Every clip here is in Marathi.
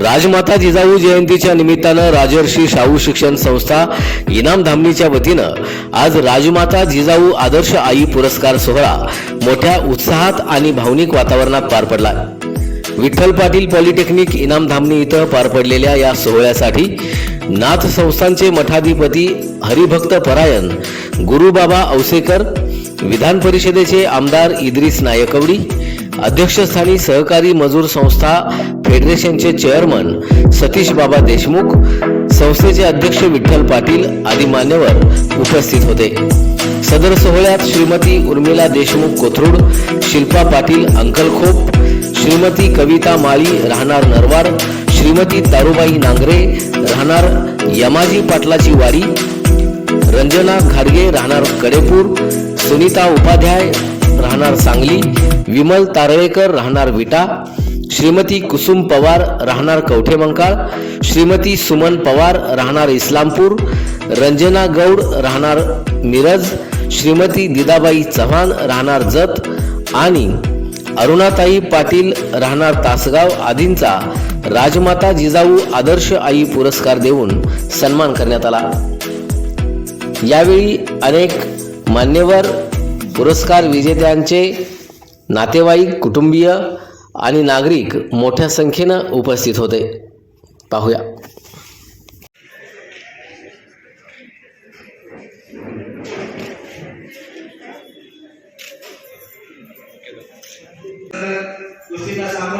राजमाता जिजाऊ जयंतीच्या निमित्तानं राजर्षी शाहू शिक्षण संस्था इनाम धामणीच्या वतीनं आज राजमाता जिजाऊ आदर्श आई पुरस्कार सोहळा मोठ्या उत्साहात आणि भावनिक वातावरणात पार पडला. विठ्ठल पाटील पॉलिटेक्निक इनाम धामणी इथं पार पडलेल्या या सोहळ्यासाठी नाथ संस्थांचे मठाधिपती हरिभक्त परायण गुरुबाबा औसेकर विधान परिषदेचे आमदार इद्रिस नायकवडी अध्यक्षस्थानी सहकारी मजूर संस्था फेडरेशनचे चेअरमन सतीश बाबा देशमुख संस्थेचे अध्यक्ष विठ्ठल पाटील आदी मान्यवर उपस्थित होते. सदर सोहळ्यात श्रीमती उर्मिला देशमुख कोथरूड शिल्पा पाटील अंकलखोप श्रीमती कविता माळी राहणार नरवार श्रीमती तारुबाई नांगरे राहणार यमाजी पाटलाची वारी रंजना खारगे राहणार कडेपूर सुनीता उपाध्याय राहणार सांगली विमल तारळेकर राहणार विटा श्रीमती कुसुम पवार राहणार कवठेमंकाळ श्रीमती सुमन पवार राहणार इस्लामपूर रंजना गौड राहणार मिरज श्रीमती दिदाबाई चव्हाण राहणार जत आणि अरुणाताई पाटील राहणार तासगाव आदींचा राजमाता जिजाऊ आदर्श आई पुरस्कार देऊन सन्मान करण्यात आला. यावेळी अनेक मान्यवर पुरस्कार विजेत्यांचे नातेवाईक कुटुंबीय आणि नागरिक मोठ्या संख्येनं उपस्थित होते. पाहूया. गोष्टींना सामोरे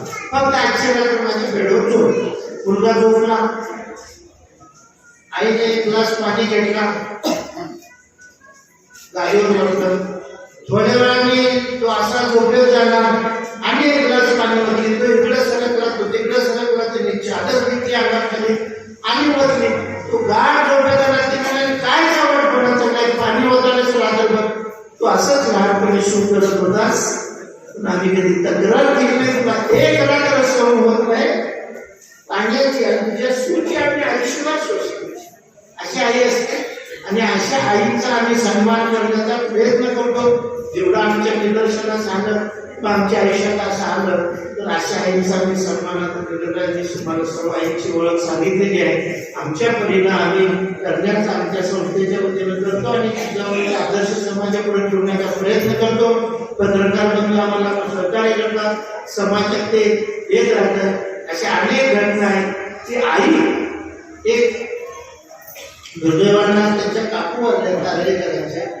फक्त आजच्या रात्री माझ्या बेडवर झोप मुलगा झोपला. आईने एक ग्लास पाणी घेतला. गाडीवर बसलं. थोड्या वेळाने तो असा झोपेत झाला आणि एक ग्लास पाणी म्हटली तो इकडे सरकला तो तिकडे सरकला त्याने चादर घेतली अंगात आणि वरली तो गाड झोपेत आला ती म्हणाली काय आवड पडायचं काय पाणी होतानाच रात्रभर तो असंच लहानपणी शू करत होतास पण आम्ही कधी तक्रार केली नाही तुला एक सहन होत नाही. पाण्याची आणि तुझ्या सूची आम्ही आयुष्यभर अशी आई असते. आणि अशा आईचा आम्ही सन्मान करण्याचा प्रयत्न करतो. जेवढा आमच्या निदर्शनास आलं किंवा आमच्या आयुष्यात असं आलं तर अशा आईचा आम्ही सन्मानाचा केलेला तुम्हाला सर्व आईची ओळख सांगितलेली आहे. आमच्या परीनं आम्ही करण्याचा आमच्या संस्थेच्या वतीनं करतो आणि जिजाऊच्या आदर्श समाजापुढे ठेवण्याचा प्रयत्न करतो. पत्रकार बंधू आम्हाला सहकार्य करतात समाजात ते येत राहतात. अशा अनेक घटना आहेत. ती आई एक दुर्दैवांना त्यांच्या काकूवर तारले करायच्या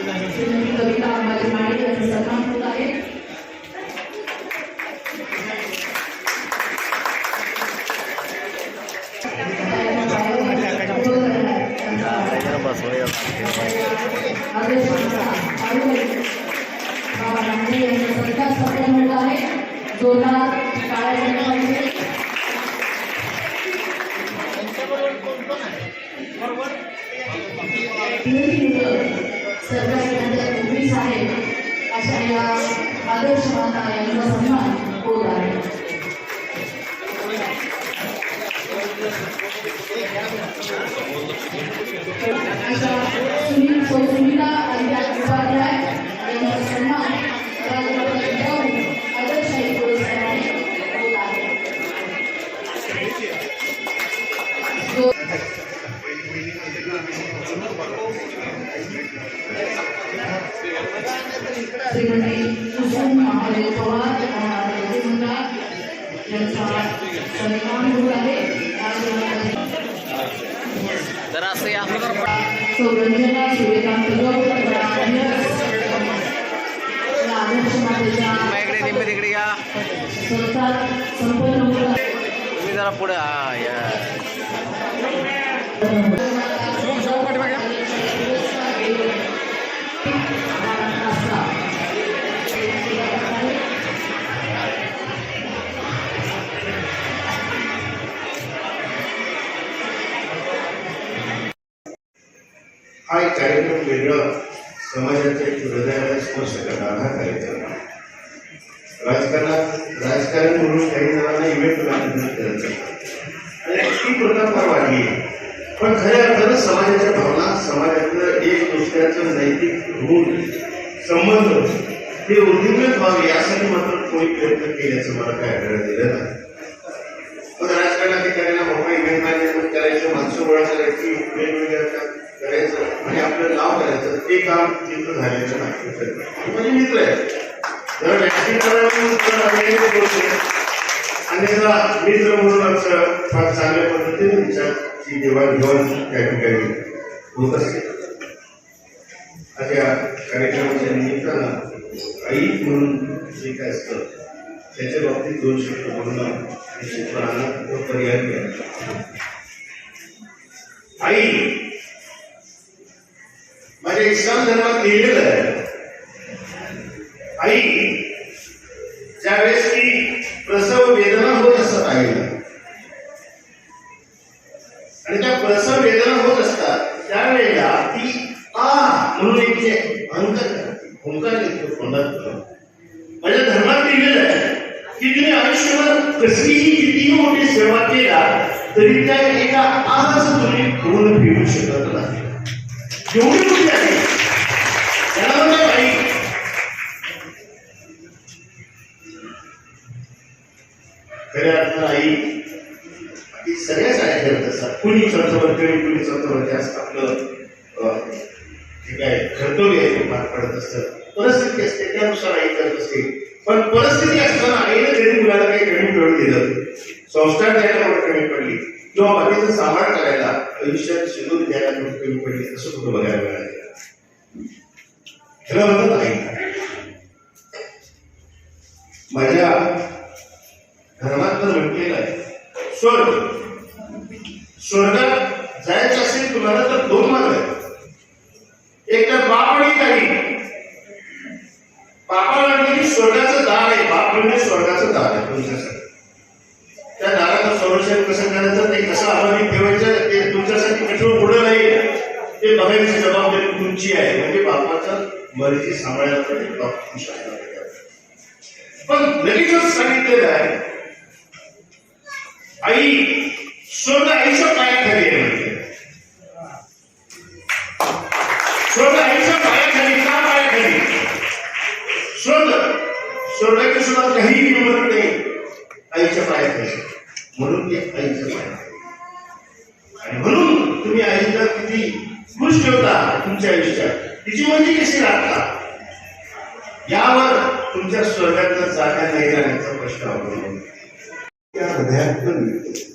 कविता अंबाजी माळी यांचा सन्मान होत आहे जोरदार टाळ्या झाल्या पाहिजे विनंती मुलं सरकारी त्यांच्या पोलीस आहेत अशा या आदर्श माता यांचा तुम्ही जरा पुढे हा या. हा एक कार्यक्रम वेगळा समाजाच्या एक हृदयाला स्पर्श करणारा हा कार्यक्रम आहे. राजकारणात राजकारण म्हणून काही जणांना इव्हेंट मॅनेजमेंट करायचं आणि ती प्रथा फार वाढली पण खऱ्या अर्थानं समाजाच्या भावना समाजातलं एक दुसऱ्याचं नैतिक ऋण संबंध हे वृद्धिंगत व्हावे यासाठी मात्र कोणी प्रयत्न केल्याचं मला काय आढळलं दिलं नाही. पण राजकारणात करायला मोठा इव्हेंट मॅनेजमेंट करायचं माणसं गोळा करायची वेगवेगळ्या करायचं आणि आपलं नाव करायचं ते काम तिथं झाल्याचं नाही. म्हणजे मित्र आहे जरा व्यक्तिगत अन्यथा मित्र म्हणून आमचं फार चांगल्या पद्धतीने विचारची देवाणघेवाण त्या ठिकाणी होत असते आज या कार्यक्रमाच्या निमित्तानं आई म्हणून जे काय असतं त्याच्या बाबतीत दोन शब्द बोलणं निश्चितपणानं पर्याय आई माझ्या इस्लाम धर्मात लिहिलेलं आहे. आई ज्यावेळेस ती प्रसव वेदना होत असतात आईला आणि त्या प्रसव वेदना होत असतात त्यावेळेला ती आ म्हणून एक जे अंक हुंकार येतो तोंडात माझ्या म्हणजे धर्मात लिहिलेलं आहे की तिने आयुष्यभर कसलीही किती मोठी सेवा केला तरी त्या एका आजच तुम्ही पूर्ण फिरू शकत नाही. एवढी मोठी आहे. सगळ्या सगळ्याच करत असतात. कुणी चौथवरती कुणी चौथवरती असं आपलं अं, काय कर्तव्य आहे ते पार पडत असतं परिस्थिती असते त्यानुसार आई करत असते. पण परिस्थिती असताना आईने जरी मुलाला काही कमी मिळवून दिलं. संस्कार द्यायला थोडं कमी पडली. किंवा बाकीचं सांभाळ करायला आयुष्यात शिजून द्यायला थोडी कमी पडली. असं कुठं बघायला मिळालं? खरं म्हणतात आई. माझ्या धर्मात तर म्हटलेलं आहे स्वर्ग स्वर्गात जायचं असेल तुम्हाला तर दोन मार्ग आहेत. एक तर बाप आणि काही बापाला म्हणजे स्वर्गाचं दार आहे. बाप म्हणजे स्वर्गाचं दार आहे तुमच्यासाठी. त्या दाराचं संरक्षण कसं करायचं ते कसं आवाजी ठेवायचं ते तुमच्यासाठी कठोर पुढं नाही ते बघायची जबाबदारी तुमची आहे. म्हणजे बापाचं मर्जी सांभाळायला बाप खुश पण लगेचच सांगितलेलं आहे आई स्वर्ग आईच्या पायाखाली आहे म्हणजे? आयुष्य आईच्या पायाखाली का पायाखाली स्वर्ग स्वर्गाची सुद्धा काही किंमत नाही. आईच्या पाया पायाखाली म्हणून ते आईच्या पाया आणि म्हणून तुम्ही आईला किती खुश ठेवता तुमच्या आयुष्यात? तिची मंदी कशी राखता? यावर तुमच्या स्वर्गातलं जागा नाही जाण्याचा प्रश्न अवलंबून त्या हृदयात पण मिळतो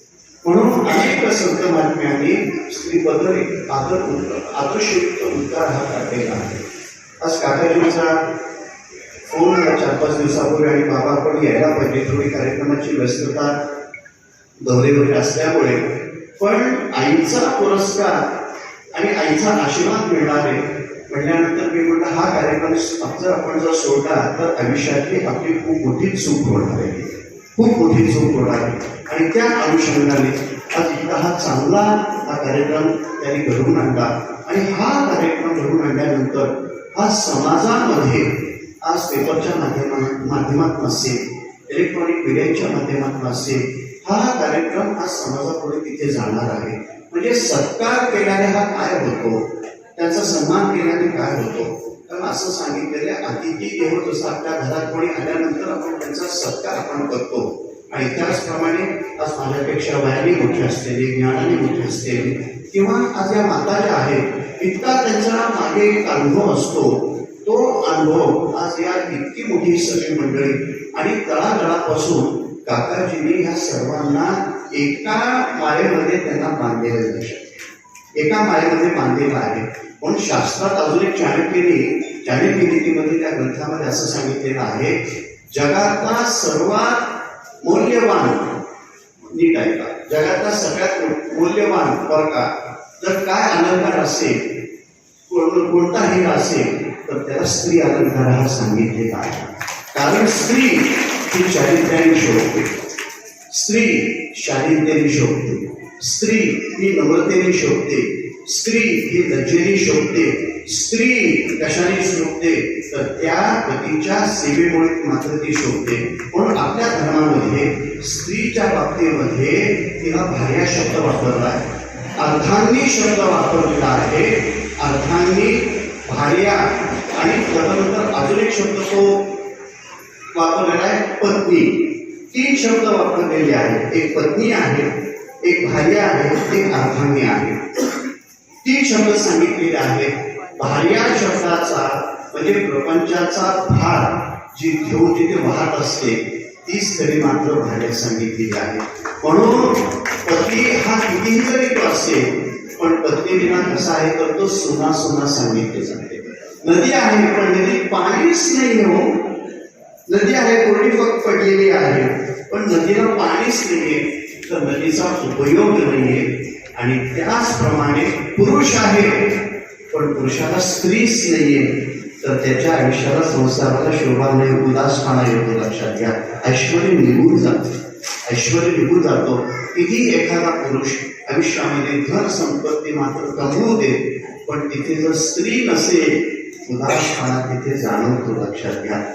म्हणून अनेक संत महात्म्यांनी स्त्रीबद्दल एक आदर आदर्शयुक्त उद्गार हा काढलेला आहे. आज काकाजींचा फोन चार पाच दिवसापूर्वी आणि बाबा आपण यायला पाहिजे थोडी कार्यक्रमाची व्यस्तता दौरेवर असल्यामुळे. पण आईचा पुरस्कार आणि आईचा आशीर्वाद मिळणारे म्हटल्यानंतर मी म्हटलं हा कार्यक्रम जर आपण जर सोडला तर आयुष्यातली आपली खूप मोठी चूक होणार आहे. खूप मोठी चूक आहे. आणि त्या अनुषंगाने आज इतका हा चांगला हा कार्यक्रम त्यांनी घडवून आणला. आणि हा कार्यक्रम घडवून आणल्यानंतर हा समाजामध्ये आज पेपरच्या माध्यमा माध्यमातून असेल इलेक्ट्रॉनिक मीडियाच्या माध्यमातून असेल हा कार्यक्रम आज समाजापुढे तिथे जाणार आहे. म्हणजे सत्कार केल्याने हा काय होतो? त्याचा सन्मान केल्याने काय होतो? असं सांगितलेलं अतिथी देव जसं आपल्या घरात कोणी आल्यानंतर आपण त्यांचा सत्कार आपण करतो. आणि त्याचप्रमाणे आज माझ्यापेक्षा वयाने मोठी असलेली ज्ञानाने मोठी असलेली किंवा आज या माता ज्या आहेत इतका त्यांचा मागे एक अनुभव असतो. तो अनुभव आज या इतकी मोठी सगळी मंडळी आणि तळागळापासून काकाजींनी ह्या सर्वांना एका माळेमध्ये त्यांना बांधलेलं लक्षात एका माळेमध्ये बांधलेला आहे. पण शास्त्रात अजून एक चाणक्यने चाणक्यनीतीमध्ये त्या ग्रंथामध्ये असं सांगितलेलं आहे जगातला सर्वात मौल्यवान नीट ऐका जगातला सगळ्यात मौल्यवान बरं जर काय अलंकार असेल कोण- कोणता हिरा असेल तर त्याला स्त्री अलंकार हा सांगितलेला आहे. कारण स्त्री ही चारित्र्याने शोभते. स्त्री शालीनतेने शोभते. स्त्री ही नम्रतेने शोभते, स्त्री ही लज्जेने शोभते, स्त्री कशाने शोभते, तर त्या पतीच्या सेवेमुळे मात्र ती शोभते. म्हणून आपल्या धर्मामध्ये, स्त्रीच्या बाबतीमध्ये तिला भार्या शब्द वापरला आहे. अर्थांनी शब्द वापरलेला आहे. अर्थांनी भार्या आणि त्यानंतर अजून एक शब्द तो वापरलेला आहे, पत्नी. तीन शब्द वापरलेले आहेत. एक पत्नी आहे एक भार्या आहे, एक अर्थांनी आहे. तीन शब्द सांगितलेले आहेत भार्या शब्दाचा, म्हणजे प्रपंचाचा भार जी घेऊन जिथे वाहत असते मात्र भार्या सांगितलेली आहे. म्हणून पती हा कितीही जरी तो असेल, पण पत्नी विना कसा आहे तर तो सुना सुना सांगितले जाते. नदी आहे, पण नदीत पाणीच नाही हो. नदी आहे, कोरडी फक्त पडलेली आहे, पण नदीला पाणीच नाहीये. तर नदीचा उपयोग नाहीये. आणि त्याचप्रमाणे पुरुष आहे. पण पुरुषाला स्त्रीच नाहीये. तर त्याच्या आयुष्याला संसाराला शोभा नाही उदासपणा येतो लक्षात घ्या. ऐश्वर निघून जातं. ऐश्वर निघून जातो. किती एखादा पुरुष आयुष्यामध्ये धन संपत्ती मात्र कमवू दे पण तिथे जर स्त्री नसेल उदासपणा तिथे जाणवतो लक्षात घ्या.